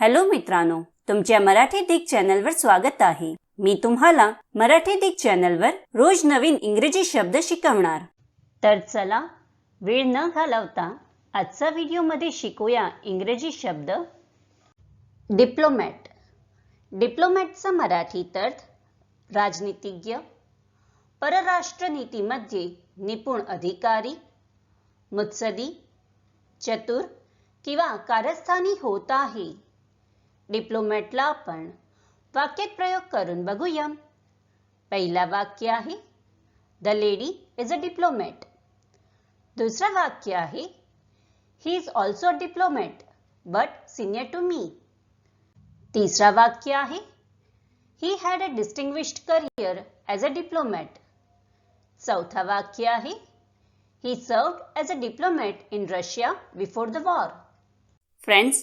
Hello मित्रांनो तुमच्या मराठी दिग चॅनलवर स्वागत आहे. मी तुम्हाला मराठी दिग चॅनलवर रोज नवीन इंग्रजी शब्द शिकवणार. तर चला वेळ न घालवता आजचा व्हिडिओमध्ये शिकूया इंग्रजी शब्द. डिप्लोमॅट डिप्लोमॅटचा मराठीत अर्थ राजनीतिज्ञ परराष्ट्र नीतीमध्ये निपुण अधिकारी मुत्सदी चतुर किंवा कारस्थानी होत आहे. डिप्लोमॅटला आपण वाक्यात प्रयोग करून बघूया. पहिला वाक्य आहे the lady is a diplomat दुसरं वाक्य आहे he is also a diplomat but senior to me तिसरा वाक्य आहे he had a distinguished career as a diplomat चौथा वाक्य आहे he served as a diplomat in Russia before the war friends